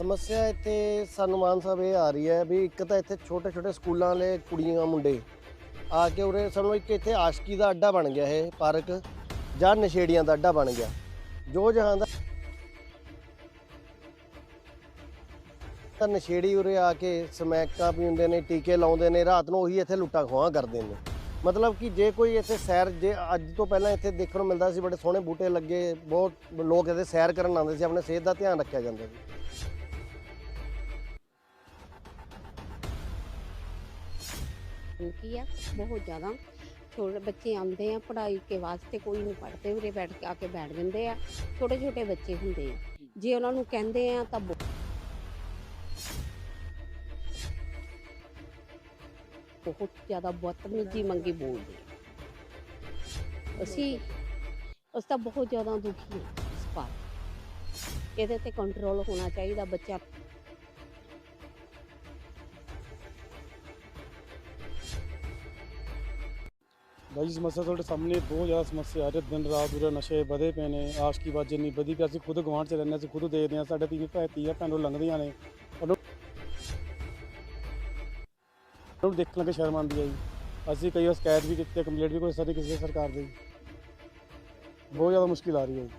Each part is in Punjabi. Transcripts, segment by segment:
ਸਮੱਸਿਆ ਇੱਥੇ ਸਾਨੂੰ ਮਾਨ ਸਾਹਿਬ ਇਹ ਆ ਰਹੀ ਹੈ ਵੀ ਇੱਕ ਤਾਂ ਇੱਥੇ ਛੋਟੇ ਛੋਟੇ ਸਕੂਲਾਂ ਵਾਲੇ ਕੁੜੀਆਂ, ਮੁੰਡੇ ਆ ਕੇ ਉਰੇ ਸਾਨੂੰ ਇੱਕ ਇੱਥੇ ਆਸ਼ਕੀ ਦਾ ਅੱਡਾ ਬਣ ਗਿਆ ਇਹ ਪਾਰਕ ਜਾਂ ਨਸ਼ੇੜੀਆਂ ਦਾ ਅੱਡਾ ਬਣ ਗਿਆ। ਜੋ ਜਹਾਂ ਦਾ ਤਾਂ ਨਸ਼ੇੜੀ ਉਰੇ ਆ ਕੇ ਸਮੈਕਾਂ ਪੀਂਦੇ ਨੇ, ਟੀਕੇ ਲਾਉਂਦੇ ਨੇ, ਰਾਤ ਨੂੰ ਉਹੀ ਇੱਥੇ ਲੁੱਟਾਂ ਖੋਹਾਂ ਕਰਦੇ ਨੇ। ਮਤਲਬ ਕਿ ਜੇ ਕੋਈ ਇੱਥੇ ਸੈਰ, ਜੇ ਅੱਜ ਤੋਂ ਪਹਿਲਾਂ ਇੱਥੇ ਦੇਖਣ ਨੂੰ ਮਿਲਦਾ ਸੀ, ਬੜੇ ਸੋਹਣੇ ਬੂਟੇ ਲੱਗੇ, ਬਹੁਤ ਲੋਕ ਇੱਥੇ ਸੈਰ ਕਰਨ ਆਉਂਦੇ ਸੀ, ਆਪਣੇ ਸਿਹਤ ਦਾ ਧਿਆਨ ਰੱਖਿਆ ਜਾਂਦਾ ਸੀ। ਕੀ ਆ, ਬਹੁਤ ਜ਼ਿਆਦਾ ਛੋਟੇ ਬੱਚੇ ਆਉਂਦੇ ਆ ਪੜ੍ਹਾਈ ਕੇ ਵਾਸਤੇ, ਕੋਈ ਨਹੀਂ ਪੜ੍ਹਦੇ ਉਰੇ, ਬੈਠ ਕੇ ਆ ਕੇ ਜਾਂਦੇ ਆ। ਛੋਟੇ ਛੋਟੇ ਬੱਚੇ ਹੁੰਦੇ ਆ। ਜੇ ਉਹਨਾਂ ਨੂੰ ਕਹਿੰਦੇ ਆ ਤਾਂ ਬਹੁਤ ਜ਼ਿਆਦਾ ਬਦਤਮੀਜੀ ਮੰਗੀ ਬੋਲਦੇ ਅਸੀਂ ਅਸੀਂ ਤਾਂ ਬਹੁਤ ਜ਼ਿਆਦਾ ਦੁਖੀ ਹਾਂ ਇਸ ਪਰ ਇਹਦੇ ਤੇ ਕੰਟਰੋਲ ਹੋਣਾ ਚਾਹੀਦਾ ਬੱਚਾ। ਬਾਈ ਜੀ ਸਮੱਸਿਆ ਤੁਹਾਡੇ ਸਾਹਮਣੇ ਬਹੁਤ ਜ਼ਿਆਦਾ ਸਮੱਸਿਆ ਆ ਰਹੀ ਦਿਨ ਰਾਤ ਉਰੇ ਨਸ਼ੇ ਵਧੇ ਪਏ ਨੇ ਆਸ਼ਕੀ ਬਾਜ਼ ਨਹੀਂ ਵਧੀ ਪਈ ਅਸੀਂ ਖੁਦ ਗਵਾਂਢ ਚ ਰਹਿੰਦੇ ਹਾਂ, ਅਸੀਂ ਖੁਦ ਦੇਖਦੇ ਹਾਂ ਸਾਡੇ ਤੀਵੀਂ ਭੈ ਤੀਆ ਭੈਣੋਂ ਲੰਘਦੀਆਂ ਨੇ। ਉਹਨੂੰ ਦੇਖਣ ਲੱਗੇ ਸ਼ਰਮ ਆਉਂਦੀ ਹੈ ਜੀ। ਅਸੀਂ ਕਈ ਵਾਰ ਸ਼ਿਕਾਇਤ ਵੀ ਕੀਤੀ ਕੰਪਲੀਟ ਵੀ ਕੋਈ ਅਸਰ ਕਿਸੇ ਸਰਕਾਰ ਦੀ। ਬਹੁਤ ਜ਼ਿਆਦਾ ਮੁਸ਼ਕਿਲ ਆ ਰਹੀ ਹੈ ਜੀ।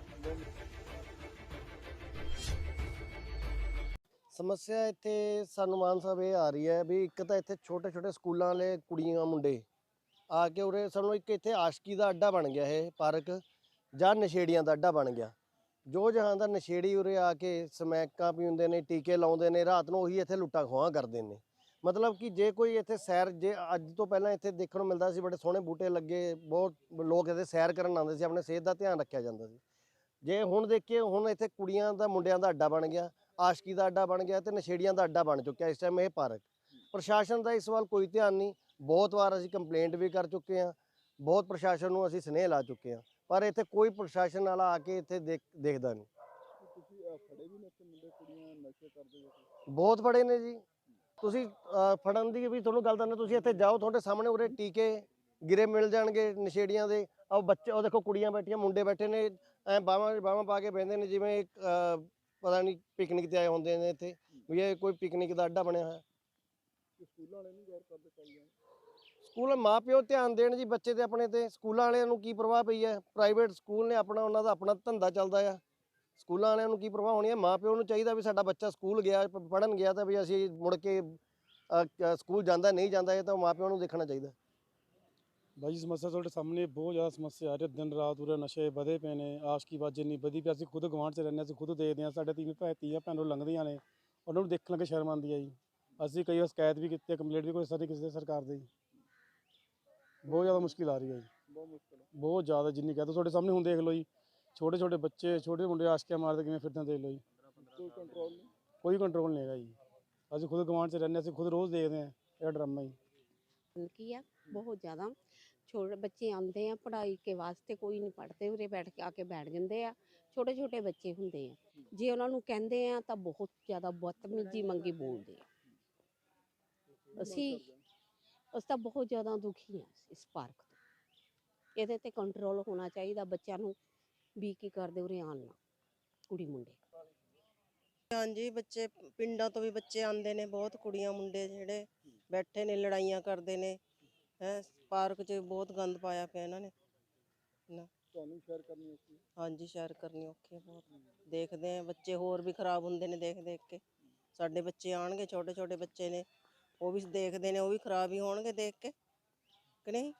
ਸਮੱਸਿਆ ਇੱਥੇ ਸਾਨੂੰ ਮਾਨ ਸਾਹਿਬ ਇਹ ਆ ਰਹੀ ਹੈ ਵੀ ਇੱਕ ਤਾਂ ਇੱਥੇ ਛੋਟੇ ਛੋਟੇ ਸਕੂਲਾਂ ਵਾਲੇ ਕੁੜੀਆਂ ਮੁੰਡੇ ਆ ਕੇ ਉਰੇ ਸਾਨੂੰ ਇੱਕ ਇੱਥੇ ਆਸ਼ਕੀ ਦਾ ਅੱਡਾ ਬਣ ਗਿਆ ਇਹ ਪਾਰਕ, ਜਾਂ ਨਸ਼ੇੜੀਆਂ ਦਾ ਅੱਡਾ ਬਣ ਗਿਆ। ਜੋ ਜਹਾਂ ਦਾ ਨਸ਼ੇੜੀ ਉਰੇ ਆ ਕੇ ਸਮੈਕਾਂ ਪੀਂਦੇ ਨੇ, ਟੀਕੇ ਲਾਉਂਦੇ ਨੇ, ਰਾਤ ਨੂੰ ਉਹੀ ਇੱਥੇ ਲੁੱਟਾਂ ਖੋਹਾਂ ਕਰਦੇ ਨੇ। ਮਤਲਬ ਕਿ ਜੇ ਕੋਈ ਇੱਥੇ ਸੈਰ, ਜੇ ਅੱਜ ਤੋਂ ਪਹਿਲਾਂ ਇੱਥੇ ਦੇਖਣ ਨੂੰ ਮਿਲਦਾ ਸੀ, ਬੜੇ ਸੋਹਣੇ ਬੂਟੇ ਲੱਗੇ, ਬਹੁਤ ਲੋਕ ਇੱਥੇ ਸੈਰ ਕਰਨ ਆਉਂਦੇ ਸੀ, ਆਪਣੇ ਸਿਹਤ ਦਾ ਧਿਆਨ ਰੱਖਿਆ ਜਾਂਦਾ ਸੀ। ਜੇ ਹੁਣ ਦੇਖੀਏ, ਹੁਣ ਇੱਥੇ ਕੁੜੀਆਂ ਦਾ, ਮੁੰਡਿਆਂ ਦਾ ਅੱਡਾ ਬਣ ਗਿਆ, ਆਸ਼ਕੀ ਦਾ ਅੱਡਾ ਬਣ ਗਿਆ ਤੇ ਨਸ਼ੇੜੀਆਂ ਦਾ ਅੱਡਾ ਬਣ ਚੁੱਕਿਆ ਇਸ ਟਾਈਮ ਇਹ ਪਾਰਕ। ਪ੍ਰਸ਼ਾਸਨ ਦਾ ਇਸ ਵੱਲ ਕੋਈ ਧਿਆਨ ਨਹੀਂ। ਬਹੁਤ ਵਾਰ ਅਸੀਂ ਕੰਪਲੇਂਟ ਵੀ ਕਰ ਚੁੱਕੇ ਹਾਂ ਬਹੁਤ ਪ੍ਰਸ਼ਾਸਨ ਨੂੰ ਅਸੀਂ ਸਨੇਹ ਲਾ ਚੁੱਕੇ ਹਾਂ ਪਰ ਇੱਥੇ ਕੋਈ ਪ੍ਰਸ਼ਾਸਨ ਵਾਲਾ ਆ ਕੇ ਇੱਥੇ ਦੇਖ- ਦੇਖਦਾ ਨਹੀਂ। ਤੁਸੀਂ ਫੜੇ ਵੀ ਨੇ ਇੱਥੇ ਮੁੰਡੇ ਕੁੜੀਆਂ ਨਸ਼ੇ ਕਰਦੇ ਬਹੁਤ ਬੜੇ ਨੇ ਜੀ। ਤੁਸੀਂ ਫੜਨ ਦੀ ਵੀ ਤੁਹਾਨੂੰ ਗੱਲ ਦੱਸਣਾ ਤੁਸੀਂ ਇੱਥੇ ਜਾਓ ਤੁਹਾਡੇ ਸਾਹਮਣੇ ਉਰੇ ਟੀਕੇ ਗਿਰੇ ਮਿਲ ਜਾਣਗੇ ਨਸ਼ੇੜੀਆਂ ਦੇ। ਉਹ ਬੱਚੇ ਉਹ ਦੇਖੋ ਕੁੜੀਆਂ ਬੈਠੀਆਂ ਮੁੰਡੇ ਬੈਠੇ ਨੇ ਐ ਬਾਹਾਂ ਬਾਹਾਂ ਪਾ ਕੇ ਬਹਿੰਦੇ ਨੇ ਜਿਵੇਂ ਪਤਾ ਨਹੀਂ ਪਿਕਨਿਕ ਤੇ ਆਏ ਹੁੰਦੇ ਨੇ ਇੱਥੇ ਵੀ ਇਹ ਕੋਈ ਪਿਕਨਿਕ ਦਾ ਅੱਡਾ ਬਣਿਆ ਹੋਇਆ। ਸਕੂਲਾਂ ਵਾਲੇ ਨਹੀਂ ਗੌਰ ਕਰਦੇ ਚਾਹੀਏ ਸਕੂਲ ਮਾਪਿਓ ਧਿਆਨ ਦੇਣ ਜੀ ਬੱਚੇ ਤੇ ਆਪਣੇ ਤੇ। ਸਕੂਲਾਂ ਵਾਲਿਆਂ ਨੂੰ ਕੀ ਪ੍ਰਭਾਵ ਪਈ ਹੈ ਪ੍ਰਾਈਵੇਟ ਸਕੂਲ ਨੇ ਆਪਣਾ ਉਹਨਾਂ ਦਾ ਆਪਣਾ ਧੰਦਾ ਚੱਲਦਾ ਆ। ਸਕੂਲਾਂ ਵਾਲਿਆਂ ਨੂੰ ਕੀ ਪ੍ਰਭਾਵ ਹੋਣੀ ਹੈ ਮਾਪਿਓ ਨੂੰ ਚਾਹੀਦਾ ਵੀ ਸਾਡਾ ਬੱਚਾ ਸਕੂਲ ਗਿਆ ਪੜਨ ਗਿਆ ਤਾਂ ਵੀ ਅਸੀਂ ਮੁੜ ਕੇ ਸਕੂਲ ਜਾਂਦਾ ਨਹੀਂ ਜਾਂਦਾ ਇਹ ਤਾਂ ਮਾਪਿਓ ਨੂੰ ਦੇਖਣਾ ਚਾਹੀਦਾ। ਬਾਈ ਜੀ ਸਮੱਸਿਆ ਤੁਹਾਡੇ ਸਾਹਮਣੇ ਬਹੁਤ ਜ਼ਿਆਦਾ ਸਮੱਸਿਆ ਆ ਰਹੀ ਦਿਨ ਰਾਤ ਉਰੇ ਨਸ਼ੇ ਵਧੇ ਪਏ ਨੇ ਆਸ਼ਕੀ ਬਾਜੀ ਨਹੀਂ ਵਧੀ ਪਈ ਅਸੀਂ ਖੁਦ ਗਵਾਂਢ ਚ ਰਹਿੰਦੇ ਹਾਂ, ਅਸੀਂ ਖੁਦ ਦੇਖਦੇ ਹਾਂ ਸਾਡੇ ਤੀਵੀਂ ਭੈ ਤੀਆ ਭੈਣੋਂ ਲੰਘਦੀਆਂ ਨੇ ਉਹਨਾਂ ਨੂੰ ਦੇਖਣ ਲੱਗੇ ਸ਼ਰਮ ਆਉਂਦੀ ਹੈ ਜੀ। ਅਸੀਂ ਕਈ ਵਾਰ ਸ਼ਿਕਾਇਤ ਵੀ ਕੀਤੀ ਕੰਪਲੇਂਟ ਵੀ ਕੋਈ ਅਸਰ ਨਹੀਂ ਕਿਸੇ ਸਰਕਾਰ ਦੀ ਬਹੁਤ ਜ਼ਿਆਦਾ ਮੁਸ਼ਕਿਲ ਆ ਰਹੀ ਹੈ ਜੀ। ਬਹੁਤ ਮੁਸ਼ਕਿਲ ਬਹੁਤ ਜ਼ਿਆਦਾ ਜਿੰਨੀ ਕਹਦੋ ਤੁਹਾਡੇ ਸਾਹਮਣੇ ਹੁਣ ਦੇਖ ਲਓ ਜੀ। ਛੋਟੇ ਛੋਟੇ ਬੱਚੇ ਛੋਟੇ ਮੁੰਡੇ ਆਸ਼ਕੀਆਂ ਮਾਰਦੇ ਕਿਵੇਂ ਫਿਰਦੇ ਦੇਖ ਲਓ ਜੀ। ਕੋਈ ਕੰਟਰੋਲ ਨਹੀਂ। ਕੋਈ ਕੰਟਰੋਲ ਨਹੀਂ ਹੈਗਾ ਜੀ। ਅਸੀਂ ਖੁਦ ਗਵਾਂਢ ਚ ਰਹਿੰਦੇ ਹਾਂ, ਅਸੀਂ ਖੁਦ ਰੋਜ਼ ਦੇਖਦੇ ਹਾਂ ਇਹ ਡਰਾਮਾ ਜੀ। ਕੀ ਆ ਬਹੁਤ ਜ਼ਿਆਦਾ। ਛੋਟੇ ਬੱਚੇ ਆਉਂਦੇ ਆ ਪੜ੍ਹਾਈ ਕੇ ਵਾਸਤੇ ਕੋਈ ਨਹੀਂ ਪੜ੍ਹਦੇ ਉਰੇ ਬੈਠ ਕੇ ਆ ਕੇ ਬੈਠ ਜਾਂਦੇ ਆ। ਛੋਟੇ ਛੋਟੇ ਬੱਚੇ ਹੁੰਦੇ ਆ। ਜੇ ਉਹਨਾਂ ਨੂੰ ਕਹਿੰਦੇ ਆ ਤਾਂ ਬਹੁਤ ਜ਼ਿਆਦਾ ਬਦਤਮੀਜੀ ਮੰਗੀ ਬੋਲਦੇ ਆ। ਅਸੀਂ ਅਸੀਂ ਤਾਂ ਬਹੁਤ ਜ਼ਿਆਦਾ ਦੁਖੀ ਹਾਂ ਇਸ ਪਾਰਕ ਤੋਂ। ਇਹਦੇ ਤੇ ਕੰਟਰੋਲ ਹੋਣਾ ਚਾਹੀਦਾ ਬੱਚਿਆਂ ਨੂੰ ਵੀ ਕੀ ਕਰਦੇ ਉਰੇ ਆਉਣ ਨਾ ਕੁੜੀ ਮੁੰਡੇ। ਹਾਂਜੀ ਬੱਚੇ ਪਿੰਡਾਂ ਤੋਂ ਵੀ ਬੱਚੇ ਆਉਂਦੇ ਨੇ ਬਹੁਤ ਕੁੜੀਆਂ ਮੁੰਡੇ ਜਿਹੜੇ ਬੈਠੇ ਨੇ ਲੜਾਈਆਂ ਕਰਦੇ ਨੇ ਹੈ ਪਾਰਕ 'ਚ ਬਹੁਤ ਗੰਦ ਪਾਇਆ ਪਿਆ ਇਹਨਾਂ ਨੇ। ਨਾ। ਤੁਹਾਨੂੰ ਸ਼ੇਅਰ ਕਰਨੀ ਹੈ? ਹਾਂਜੀ ਸ਼ੇਅਰ ਕਰਨੀ ਔਖੀ ਹੈ ਬਹੁਤ। ਦੇਖਦੇ ਆ ਬੱਚੇ ਹੋਰ ਵੀ ਖਰਾਬ ਹੁੰਦੇ ਨੇ ਦੇਖ ਦੇਖ ਕੇ। ਸਾਡੇ ਬੱਚੇ ਆਣਗੇ ਛੋਟੇ ਛੋਟੇ ਬੱਚੇ ਨੇ। ਉਹ ਵੀ ਦੇਖਦੇ ਨੇ ਉਹ ਵੀ ਖਰਾਬ ਹੀ ਹੋਣਗੇ ਦੇਖ ਕੇ ਕਿ ਨਹੀਂ?